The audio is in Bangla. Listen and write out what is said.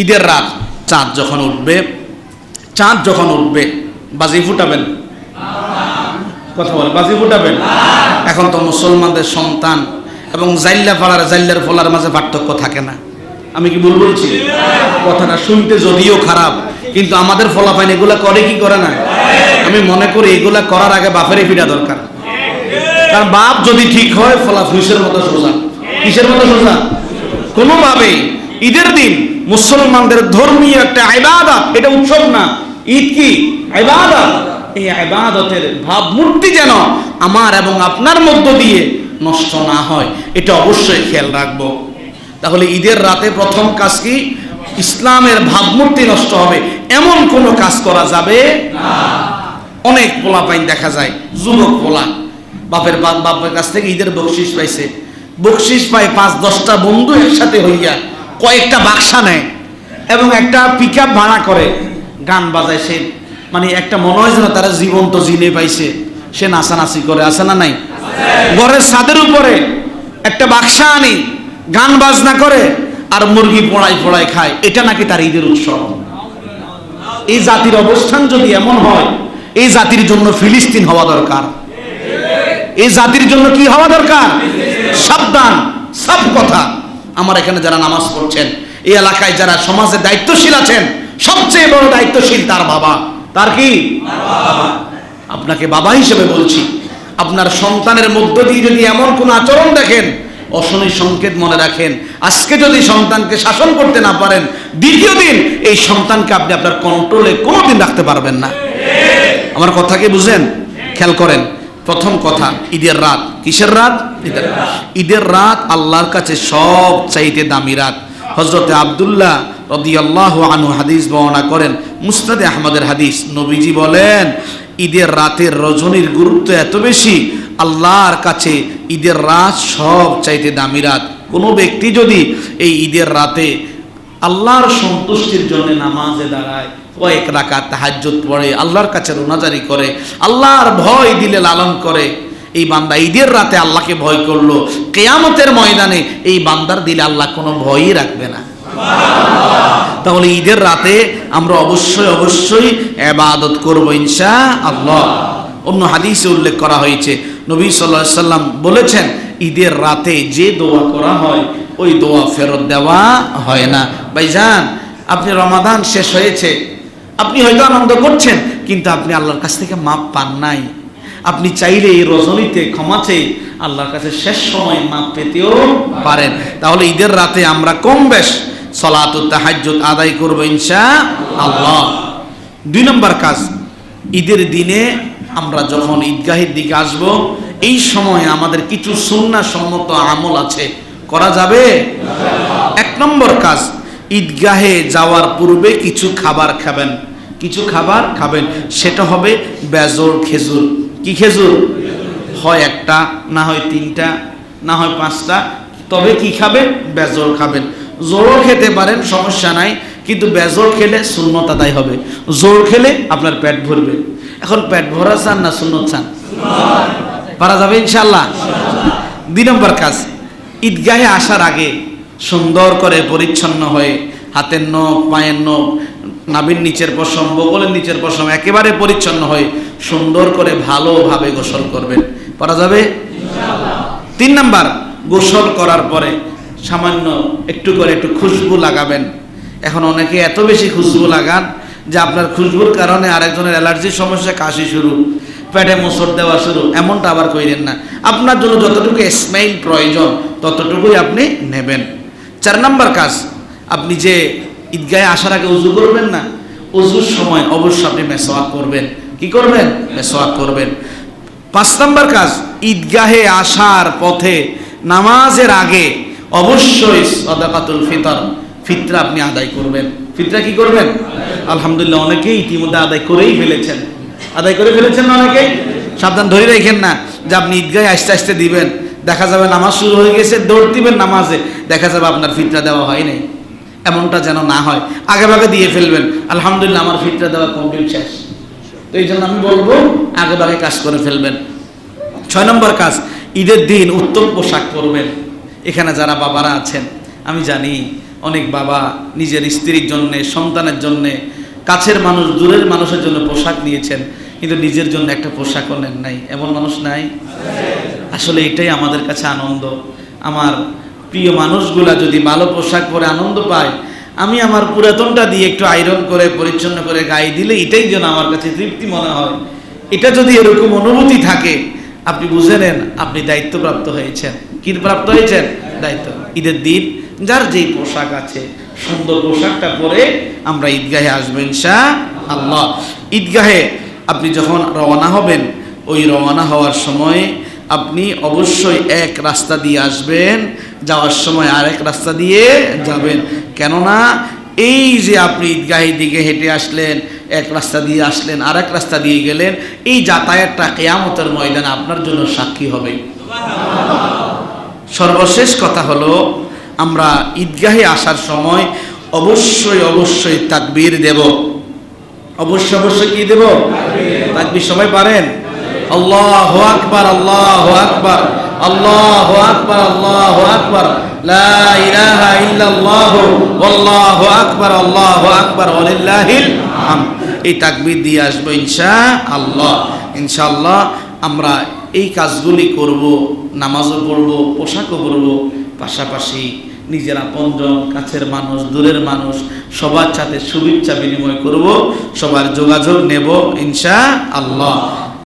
ঈদের রাত চাঁদ যখন উঠবে, চাঁদ যখন উঠবে, বাজি ফুটাবেন? কথা বলে বাজি ফুটাবেন? এখন তো মুসলমানদের সন্তান এবং জাইল্লা ফালার, জাইল্লার ফলার মাঝে পার্থক্য থাকে না। আমি কি ভুল বলছি? কথাটা শুনতে যদিও খারাপ, কিন্তু আমাদের ফলাফাইন এগুলা করে কি করে না? আমি মনে করি এগুলা করার আগে বাপেরই ফিরা দরকার। কারণ বাপ যদি ঠিক হয় ফলা ফুসের মতো সোজা। কিসের মতো সোজা? কোনোভাবেই। ঈদের দিন মুসলমানদের ধর্মীয় একটা আইবাদত এটা উৎসব না। ঈদ কি? আইবাদত এই আইবাদতের ভাবমূর্তি যেন আমার এবং আপনার মধ্য দিয়ে নষ্ট না হয়, এটা অবশ্যই খেয়াল রাখব। তাহলে ঈদের রাতে প্রথম কাজ কি? ইসলামের ভাবমূর্তি নষ্ট হবে। এমন কোনো কাজ করা যাবে? অনেক পোলা পাইন দেখা যায়, যুবক পোলা। বাপের বাপ বাপের কাছ থেকে ঈদের বকশিস পাইছে। বকশিস পায় পাঁচ দশটা বন্ধু একসাথে হইয়া কয়েকটা বাক্সা নেয় এবং একটা পিক ভাড়া করে। গান বাজায় সে মানে একটা মনে হয় যেন তারা জীবন্ত জিনে পাইছে। সে নাচানাচি করে, আছে না নাই? ঘরের ছাদের উপরে একটা বাক্সা আনি, গান বাজনা করে আর মুরগি পোড়াই পোড়াই খায়। এটা নাকি তার ঈদের উৎসব? এই জাতির অবস্থান যদি এমন হয়, এই জাতির জন্য ফিলিস্তিন হওয়া দরকার। এই জাতির জন্য কি হওয়া দরকার? সাবধান সব কথা। আমার এখানে যারা নামাজ পড়ছেন, এই এলাকায় যারা সমাজে দায়িত্বশীল আছেন, সবচেয়ে বড় দায়িত্বশীল তার বাবা। তার কি। আপনাকে বাবা হিসেবে বলছি। আপনার সন্তানের মধ্য দিয়ে যদি এমন কোন আচরণ দেখেন, অশনি সংকেত মনে রাখেন। আজকে যদি সন্তানকে শাসন করতে না পারেন, দ্বিতীয় দিন এই সন্তানকে আপনি আপনার কন্ট্রোলে কোনোদিন রাখতে পারবেন না। আমার কথা কি বুঝেন? খেয়াল করেন। প্রথম কথা, ঈদের রাত। কিসের রাত? ঈদের রাত। ঈদের রাত আল্লাহর কাছে সব চাইতে দামি রাত। হজরতে আবদুল্লাহ রদিয়াল্লাহ আনু হাদিস বর্ণনা করেন মুস্তাদে আহমদের হাদিস। নবীজি বলেন, ঈদের রাতের রজনীর গুরুত্ব এত বেশি, আল্লাহর কাছে ঈদের রাত সব চাইতে দামি রাত। কোনো ব্যক্তি যদি এই ঈদের রাতে আল্লাহর সন্তুষ্টির জন্য নামাজে দাঁড়ায় কয়েক রাকাত তাহাজ্জুদ পড়ে, আল্লাহর কাছে রোনাজারি করে, আল্লাহর ভয় দিলে লালন করে। এই বান্দা ঈদের রাতে আল্লাহকে ভয় করল, কেয়ামতের ময়দানে এই বান্দার দিলে আল্লাহ কোনো ভয়ই রাখবে না। তাহলে ঈদের রাতে আমরা অবশ্যই অবশ্যই এবাদত করব ইনশা আল্লাহ অন্য হাদিসে উল্লেখ করা হয়েছে, নবী সাল্লাহ সাল্লাম বলেছেন, ঈদের রাতে যে দোয়া করা হয় ওই দোয়া ফেরত দেওয়া হয় না। ভাইজান, আপনি রমাদান শেষ হয়েছে। আপনি হয়তো আনন্দ করছেন, কিন্তু আপনি আল্লাহর কাছ থেকে মাপ পান নাই। আপনি চাইলে এই রজনীতে ক্ষমা চেয়ে আল্লাহর কাছে শেষ সময় মাপ পেতেও পারেন। তাহলে ঈদের রাতে আমরা কম বেশ সলাতুত তাহাজ্জুদ আদায় করব ইনশা আল্লাহ দুই নম্বর কাজ, ঈদের দিনে আমরা যখন ঈদগাহের দিকে আসব, এই সময় আমাদের কিছু সুন্না সম্মত আমল আছে। করা যাবে? এক নম্বর কাজ, ঈদগাহে যাওয়ার পূর্বে কিছু খাবার খাবেন। কিছু খাবার খাবেন, সেটা হবে বেজর খেজুর। কি খেজুর? হয় একটা, না হয় তিনটা, না হয় পাঁচটা, তবে কি খাবেন? বেজর খাবেন। জোরও খেতে পারেন, সমস্যা নাই, কিন্তু বেজর খেলে শূন্যত আদায় হবে। জোর খেলে আপনার পেট ভরবে। এখন পেট ভরা চান না শূন্য চান? পারা যাবে ইনশাল্লাহ দুই নম্বর কাজ ঈদগাহে আসার আগে সুন্দর করে পরিচ্ছন্ন হয়ে হাতের নখ পায়ের নখ নাভির নিচের পশম বগলের নিচের পশম একেবারে পরিচ্ছন্ন হয়ে সুন্দর করে ভালোভাবে গোসল করবেন। পারা যাবে? তিন নাম্বার গোসল করার পরে সামান্য একটু করে একটু খুশবু লাগাবেন। এখন অনেকে এত বেশি খুশবু লাগান যে আপনার খুশবুর কারণে আরেকজনের অ্যালার্জির সমস্যা কাশি শুরু। পেটে মোসর দেওয়া শুরু, এমনটা আবার কইলেন না। আপনার জন্য যতটুকু স্মেইল প্রয়োজন, ততটুকুই আপনি নেবেন। চার নাম্বার কাজ, আপনি যে ঈদগাহে আসার আগে উজু করবেন না, উজুর সময় অবশ্যই আপনি মেসোয়াক করবেন। কি করবেন? মেসোয়াক করবেন। পাঁচ নাম্বার কাজ, ঈদগাহে আসার পথে, নামাজের আগে অবশ্যই সদাকাতুল ফিতর, ফিতরা আপনি আদায় করবেন। ফিতরা কি করবেন? আলহামদুলিল্লাহ, অনেকেই ইতিমধ্যে আদায় করেই ফেলেছেন। আদায় করে ফেলেছেন না অনেকেই? সাবধান ধরে রেখেন না যে আপনি ঈদগাহে আস্তে আস্তে দিবেন। দেখা যাবে নামাজ শুরু হয়ে গেছে, দৌড় দিবেন নামাজে। দেখা যাবে আপনার ফিতরা দেওয়া হয় নাই। এমনটা যেন না হয়। আগে ভাগে দিয়ে ফেলবেন। আলহামদুলিল্লাহ আমার ফিতরা দেওয়া কমপ্লিট শেষ। তো এই জন্য আমি বলব, আগে ভাগে কাজ করে ফেলবেন। ছয় নম্বর কাজ, ঈদের দিন উত্তম পোশাক পরবেন। এখানে যারা বাবারা আছেন, আমি জানি অনেক বাবা নিজের স্ত্রীর জন্যে, সন্তানের জন্যে কাছের মানুষ, দূরের মানুষের জন্য পোশাক নিয়েছেন, কিন্তু নিজের জন্য একটা পোশাকও নেন নাই। এমন মানুষ নাই? আসলে এটাই আমাদের কাছে আনন্দ। আমার প্রিয় মানুষগুলা যদি ভালো পোশাক পরে আনন্দ পায়, আমি আমার পুরাতনটা দিয়ে একটু আয়রন করে, পরিচ্ছন্ন করে গায়ে দিলে এটাই যেন আমার কাছে তৃপ্তি মনে হয়। এটা যদি এরকম অনুভূতি থাকে, আপনি বুঝে নেন, আপনি দায়িত্বপ্রাপ্ত হয়েছেন। কি প্রাপ্ত হয়েছেন? দায়িত্ব। ঈদের দিন যার যেই পোশাক আছে, সুন্দর পোশাকটা পরে আমরা ঈদগাহে আসব ইনশা আল্লাহ ঈদগাহে আপনি যখন রওনা হবেন, ওই রওনা হওয়ার সময় আপনি অবশ্যই এক রাস্তা দিয়ে আসবেন, যাওয়ার সময় আরেক রাস্তা দিয়ে যাবেন। কেননা এই যে আপনি ঈদগাহের দিকে হেঁটে আসলেন, এক রাস্তা দিয়ে আসলেন, আরেক রাস্তা দিয়ে গেলেন, এই যাতায়াতটা কেয়ামতের ময়দানে আপনার জন্য সাক্ষী হবে। সর্বশেষ কথা হলো, আমরা ঈদগাহে আসার সময় অবশ্যই অবশ্যই তাকবীর দেব। অবশ্যই অবশ্যই কি দেব? তাকবীর, সবাই পারেন? আল্লাহ আকবার আল্লাহ আকবার আল্লাহ আকবার আল্লাহ আকবার। লা ইলাহা ইল্লাল্লাহ আল্লাহু আকবার আল্লাহু আকবার, ওয়ালিল্লাহিল হামদ। এই তাকবীর দিয়ে আসব ইনশা আল্লাহ ইনশাআল্লাহ আমরা এই কাজগুলি করব, নামাজও পড়ব, পোশাকও পরব, পাশাপাশি নিজের আপনজন কাছের মানুষ, দূরের মানুষ, সবার সাথে শুভেচ্ছা বিনিময় করব, সবার যোগাযোগ নেব ইনশা আল্লাহ